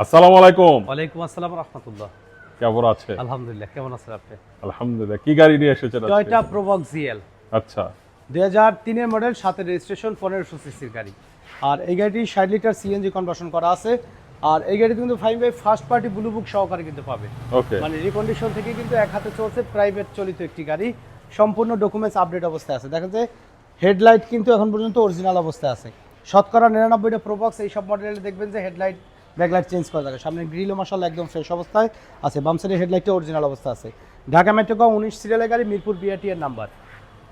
আসসালামু আলাইকুম। ওয়ালাইকুম আসসালাম রহমতুল্লাহ। কেমন আছে আলহামদুলিল্লাহ কেমন আছেন আপনি? আলহামদুলিল্লাহ কি গাড়ি নিয়ে এসেছেন? টয়টা প্রোবক্স জিএল আচ্ছা। দুই হাজার তিনের মডেল সাথে রেজিস্ট্রেশন পনেরোশো সিসির গাড়ি। আর এই গাড়িটি ষাট লিটার সিএনজি কনভার্সন করা আছে। আর এই কিন্তু five by first party blue book সহকারে কিন্তু পাবে। ওকে মানে রিকন্ডিশন থেকে কিন্তু এক হাতে চলছে প্রাইভেট চলিত একটি গাড়ি। সম্পূর্ণ ডকুমেন্টস আপডেট অবস্থায় আছে। দেখা যায় হেডলাইট কিন্তু এখন পর্যন্ত অরিজিনাল অবস্থায় আছে। শতকরা নিরানব্বইটা প্রোবক্স এই সব মডেলে দেখবেন যে হেডলাইট ব্যাকলাইট চেঞ্জ করা থাকে। সামনে গ্রিলও মশাল একদম ফ্রেশ অবস্থায় আছে। বাম হেডলাইটটা অরিজিনাল অবস্থা আছে। ঢাকা মেট্রোকা উনিশ সিরিয়ালের গাড়ি মিরপুর বিআরটি এর নাম্বার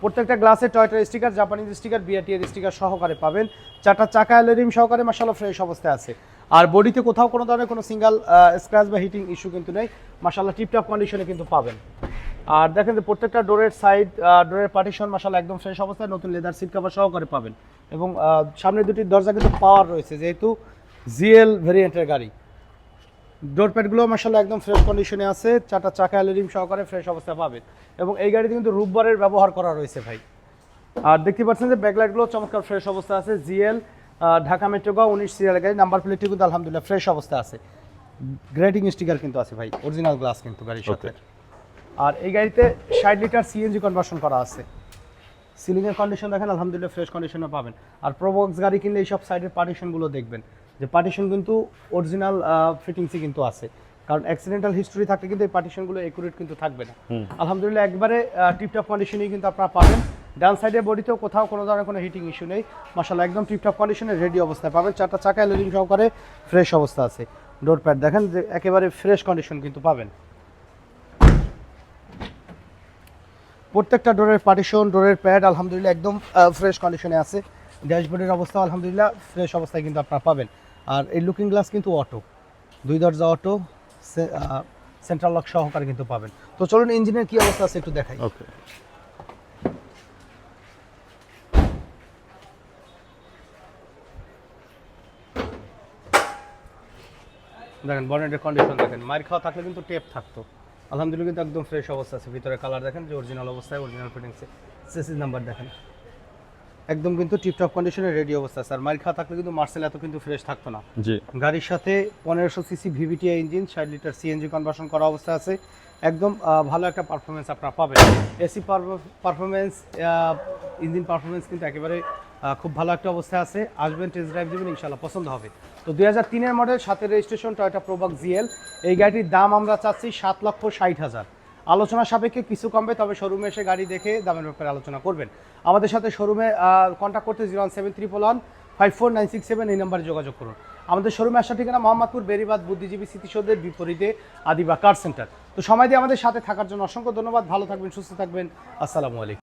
প্রত্যেকটা গ্লাসে টয়টার স্টিকার জাপানিজ স্টিকার বিআরটি এর স্টিকার সহকারে পাবেন। চারটা চাকা অ্যালোরিম সহকারে মাসাল্লাহ ফ্রেশ অবস্থায় আছে। আর বডিতে কোথাও কোনো ধরনের কোনো সিঙ্গেল স্ক্র্যাচ বা হিটিং ইস্যু কিন্তু নেই। মাসাল্লাহ টিপটপ কন্ডিশনে কিন্তু পাবেন। আর দেখেন যে প্রত্যেকটা ডোরের সাইড ডোরের পার্টিশন মাসাল্লাহ একদম ফ্রেশ অবস্থায়। নতুন লেদার সিট কভার সহকারে পাবেন। এবং আহ, সামনের দুটি দরজা কিন্তু পাওয়ার রয়েছে। যেহেতু জিএল ভেরিয়েন্টের গাড়ি। ডোর প্যাডগুলো মাসাল্লাহ একদম ফ্রেশ কন্ডিশনে আছে চারটা চাকা অ্যালোরিম সহকারে ফ্রেশ অবস্থায় পাবেন। এবং এই গাড়িতে কিন্তু রূপবারের ব্যবহার করা রয়েছে ভাই। আর দেখতে পাচ্ছেন যে ব্যাকলাইটগুলো চমৎকার ফ্রেশ অবস্থা আছে জিএল ঢাকা মেট্রোগা উনিশ সিরিয়াল গাড়ি নাম্বার প্লেটটি কিন্তু আলহামদুলিল্লাহ ফ্রেশ অবস্থা আছে। গ্রেটিং স্টিকার কিন্তু আছে ভাই অরিজিনাল গ্লাস কিন্তু গাড়ির সাথে। আর এই গাড়িতে ষাট লিটার সিএনজি কনভার্সন করা আছে। সিলিংয়ের কন্ডিশন দেখেন আলহামদুলিল্লাহ ফ্রেশ কন্ডিশনে পাবেন। আর প্রোবক্স গাড়ি কিনলে এইসব সাইডের পার্টিশনগুলো দেখবেন। যে পার্টিশন কিন্তু অরিজিনাল ফিটিংসই কিন্তু আছে। কারণ অ্যাক্সিডেন্টাল হিস্টোরি থাকলে কিন্তু এই পার্টিশনগুলো একুরেট কিন্তু থাকবে না। আলহামদুলিল্লাহ একবারে টিপটপ কন্ডিশনেই কিন্তু আপনারা পাবেন। ডান সাইডের বডিতেও কোথাও কোনো ধরনের কোনো হিটিং ইস্যু নেই। মাসাল্লাহ একদম টিপটপ কন্ডিশনে রেডি অবস্থায় পাবেন। চারটা চাকা এলোরিং সহকারে ফ্রেশ অবস্থা আছে। ডোর প্যাড দেখেন যে একেবারে ফ্রেশ কন্ডিশন কিন্তু পাবেন। প্রত্যেকটা ডোরের পার্টিশন ডোরের প্যাড আলহামদুলিল্লাহ একদম ফ্রেশ কন্ডিশনে আছে। ড্যাশবোর্ডের অবস্থা আলহামদুলিল্লাহ ফ্রেশ অবস্থায় কিন্তু আপনারা পাবেন। আর এই লুকিং গ্লাস কিন্তু অটো দুই দরজা অটো সেন্ট্রাল লক সহকারে কিন্তু পাবেন। তো চলুন ইঞ্জিনের কি অবস্থা আছে একটু দেখাই। ওকে দেখেন বনেটের কন্ডিশন দেখেন। মার খাওয়া থাকলে কিন্তু টেপ থাকতো। আলহামদুলিল্লাহ কিন্তু একদম ফ্রেশ অবস্থা আছে। ভিতরে কালার দেখেন যে অরিজিনাল অবস্থায় অরিজিনাল ফিটিংসে সিসিস নাম্বার দেখেন। একদম কিন্তু টিপটপ কন্ডিশনে রেডি অবস্থা আর মার খাওয়া থাকলে কিন্তু মার্সেল এত কিন্তু ফ্রেশ থাকতো না। জি। গাড়ির সাথে পনেরোশো সিসি ভিভিটিআই ইঞ্জিন ষাট লিটার সিএনজি কনভার্সন করা অবস্থা আছে। একদম ভালো একটা পারফরমেন্স আপনারা পাবেন। এসি পারফরমেন্স ইঞ্জিন পারফরমেন্স কিন্তু একেবারে খুব ভালো একটা অবস্থায় আছে। আসবেন টেস্ট ড্রাইভ দেবেন ইনশাল্লাহ পছন্দ হবে। তো দুই হাজার তিনের মডেল সাথে রেজিস্ট্রেশন টয়টা প্রোবাক জিএল এই গাড়িটির দাম আমরা চাচ্ছি সাত লক্ষ ষাট হাজার। আলোচনা সাপেক্ষে কিছু কমবে, তবে শোরুমে এসে গাড়ি দেখে দামের ব্যাপারে আলোচনা করবেন। আমাদের সাথে শোরুমে কন্ট্যাক্ট করতে zero one seven triple one five four nine six seven এই নাম্বারে যোগাযোগ করুন। আমাদের শোরুমে আসার ঠিকানা মোহাম্মদপুর, বেরিবাদ, বুদ্ধিজীবী, স্মৃতিসৌধের বিপরীতে আদিবা কার সেন্টার তো সময় দিয়ে আমাদের সাথে থাকার জন্য অসংখ্য ধন্যবাদ। ভালো থাকবেন, সুস্থ থাকবেন। আসসালামু আলাইকুম।